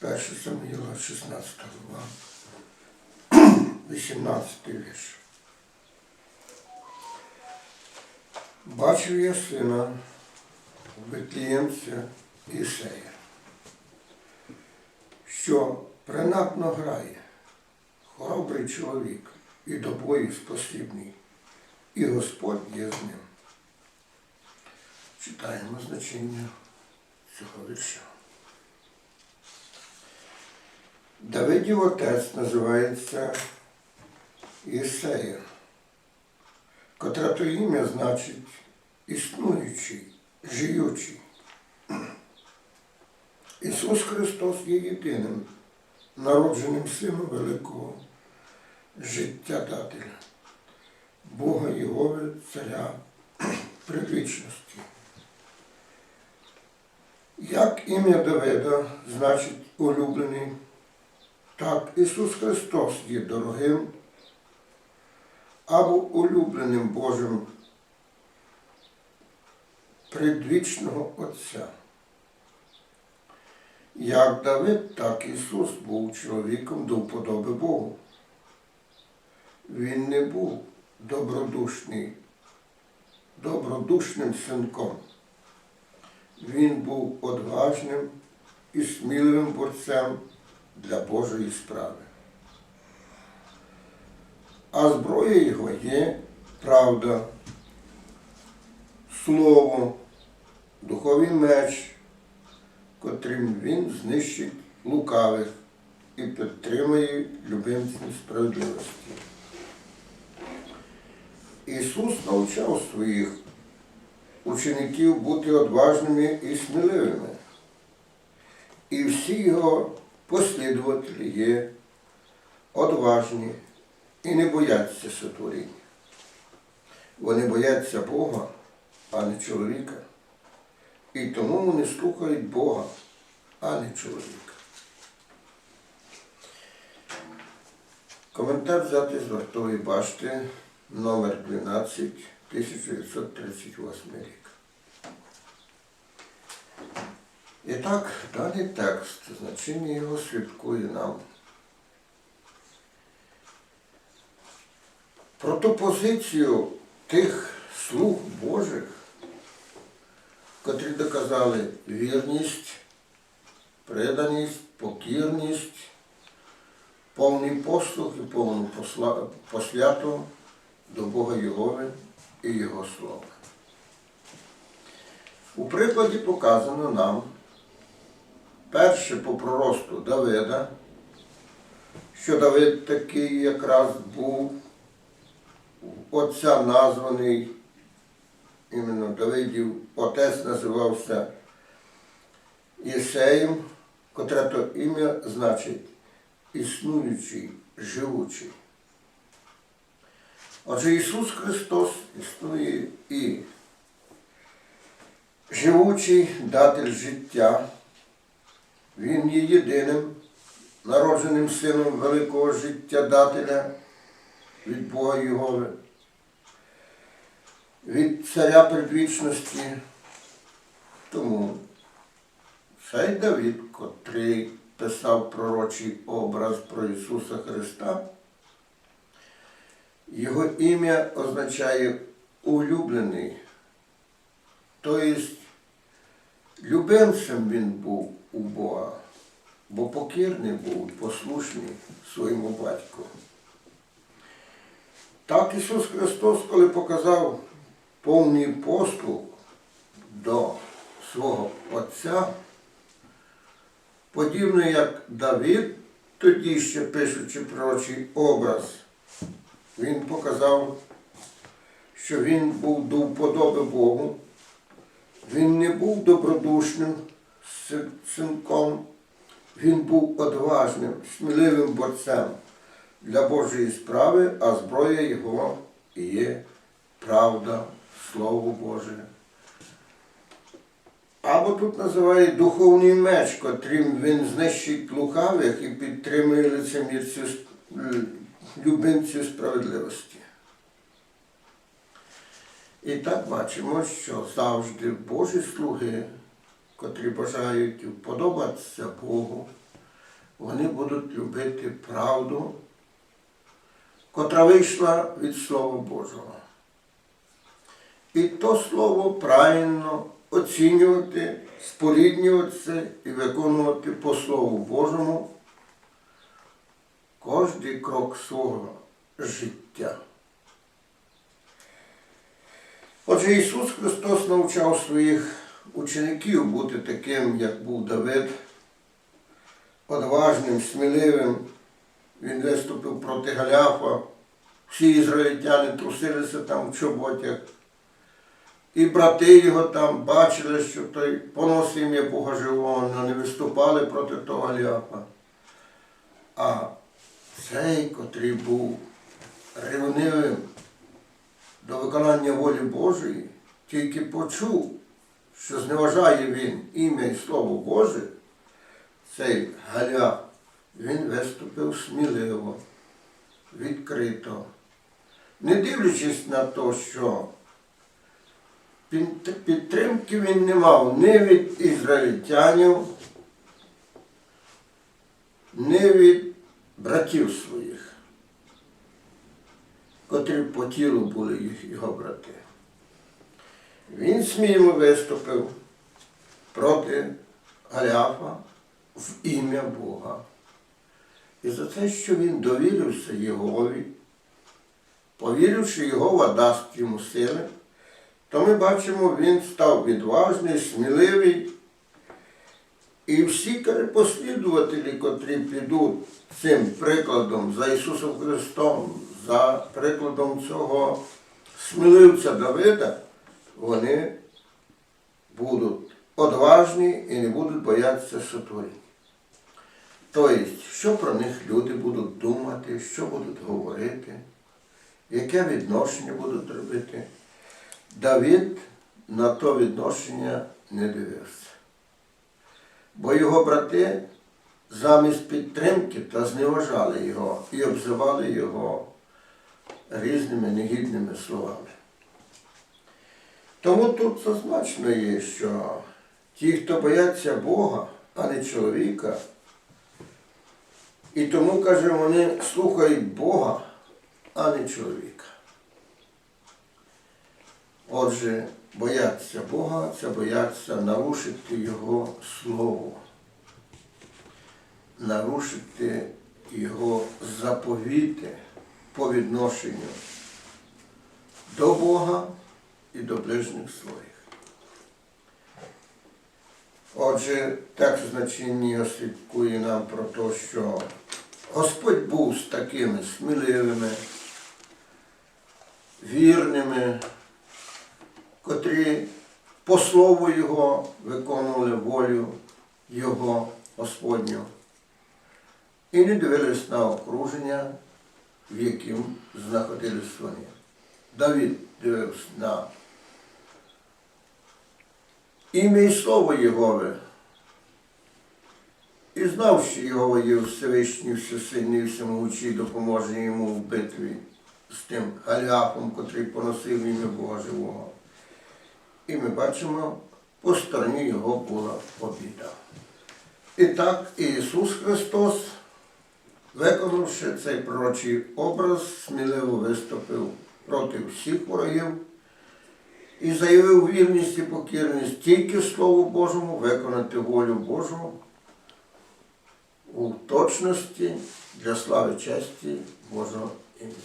1 Самуїла, 16 глава, 18 вірш. Бачив я сина Бетліємця Ісея, що принадно грає, хоробрий чоловік і до бою спосібний, і Господь є з ним. Читаємо значення цього вірша. Давидів отець називається Єсея, котре то ім'я значить існуючий, жиючий. Ісус Христос є єдиним народженим сином великого життя-дателя, Бога Єгови, Царя предвічності. Як ім'я Давида значить улюблений, так Ісус Христос є дорогим або улюбленим Божим предвічного Отця. Як Давид, так Ісус був чоловіком до вподоби Богу. Він не був добродушний, добродушним синком. Він був одважним і сміливим борцем для Божої справи. А зброя його є правда, слово, духовий меч, котрим він знищить лукавих і підтримує любимців справедливості. Ісус навчав своїх учеників бути одважними і сміливими. І всі його послідователі є одважні і не бояться сотворіння. Вони бояться Бога, а не чоловіка. І тому вони слухають Бога, а не чоловіка. Коментар взятий з вартової башти номер 12 1938 рік. І так, даний текст, значення його свідкує нам. Про ту позицію тих слуг Божих, котрі доказали вірність, преданість, покірність, повний послуг і повну посвяту до Бога Єгови і Його Слова. У прикладі показано нам перше по проросту Давида, що Давид такий якраз був отця названий, іменно Давидів, отець називався Єсеєм, котре то ім'я значить існуючий, живучий. Отже, Ісус Христос існує і живучий датель життя. Він є єдиним народженим сином великого життя-дателя від Бога Єгови, від царя предвічності. Тому цей Давид, котрий писав пророчий образ про Ісуса Христа, його ім'я означає улюблений. Тобто любимцем він був у Бога, бо покірний був, послушний своєму батьку. Так Ісус Христос, коли показав повний послуг до свого Отця, подібно як Давид, тоді ще пишучи пророчий образ, він показав, що він був до вподоби Богу, він не був добродушним синком, він був одважним, сміливим борцем для Божої справи, а зброя його є правда, Слово Боже. Або тут називає духовний меч, котрим він знищить лукавих і підтримує лицемірців м, справедливості. І так бачимо, що завжди Божі слуги, котрі бажають вподобатися Богу, вони будуть любити правду, котра вийшла від Слова Божого. І то слово правильно оцінювати, споріднюватися і виконувати по Слову Божому кожний крок свого життя. Отже, Ісус Христос навчав своїх учеників бути таким, як був Давид, одважним, сміливим. Він виступив проти Галяфа. Всі ізраїльтяни трусилися там в чоботях. І брати його там бачили, що той поносив ім'я Бога живого, але не виступали проти того Галяфа. А цей, котрий був ревнивим до виконання волі Божої, тільки почув, що зневажає він ім'я і Слово Боже, цей Галя, він виступив сміливо, відкрито, не дивлячись на те, що підтримки він не мав ні від ізраїльтянів, ні від братів своїх, котрі по тілу були його брати. Він сміло виступив проти Галяфа в ім'я Бога. І за те, що він довірився Єгові, повіривши Єгова дасть йому сили, то ми бачимо, він став відважний, сміливий. І всі послідувателі, котрі підуть цим прикладом за Ісусом Христом, за прикладом цього сміливця Давида, вони будуть одважні і не будуть боятися сотворіння. Тобто, що про них люди будуть думати, що будуть говорити, яке відношення будуть робити. Давид на то відношення не дивився. Бо його брати замість підтримки та зневажали його і обзивали його різними негідними словами. Тому тут зазначено є, що ті, хто бояться Бога, а не чоловіка, і тому, каже, вони слухають Бога, а не чоловіка. Отже, бояться Бога це бояться нарушити Його Слово, нарушити Його заповіти по відношенню до Бога і до ближніх своїх. Отже, так значення освідкує нам про те, що Господь був з такими сміливими, вірними, котрі по слову Його виконували волю Його Господню і не дивились на окруження, в яким знаходились вони. Давид дивився на ім'я і слово Єгове. І знав, що Єгова є Всевишній, всесильний, всемогучий, допоможе йому в битві з тим Галяфом, котрий поносив ім'я Бога живого. І ми бачимо, по стороні його була побіда. І так Ісус Христос, виконавши цей пророчий образ, сміливо виступив проти всіх ворогів і заявив вірність і покірність тільки Слову Божому, виконати волю Божу у точності для слави честі Божого імені.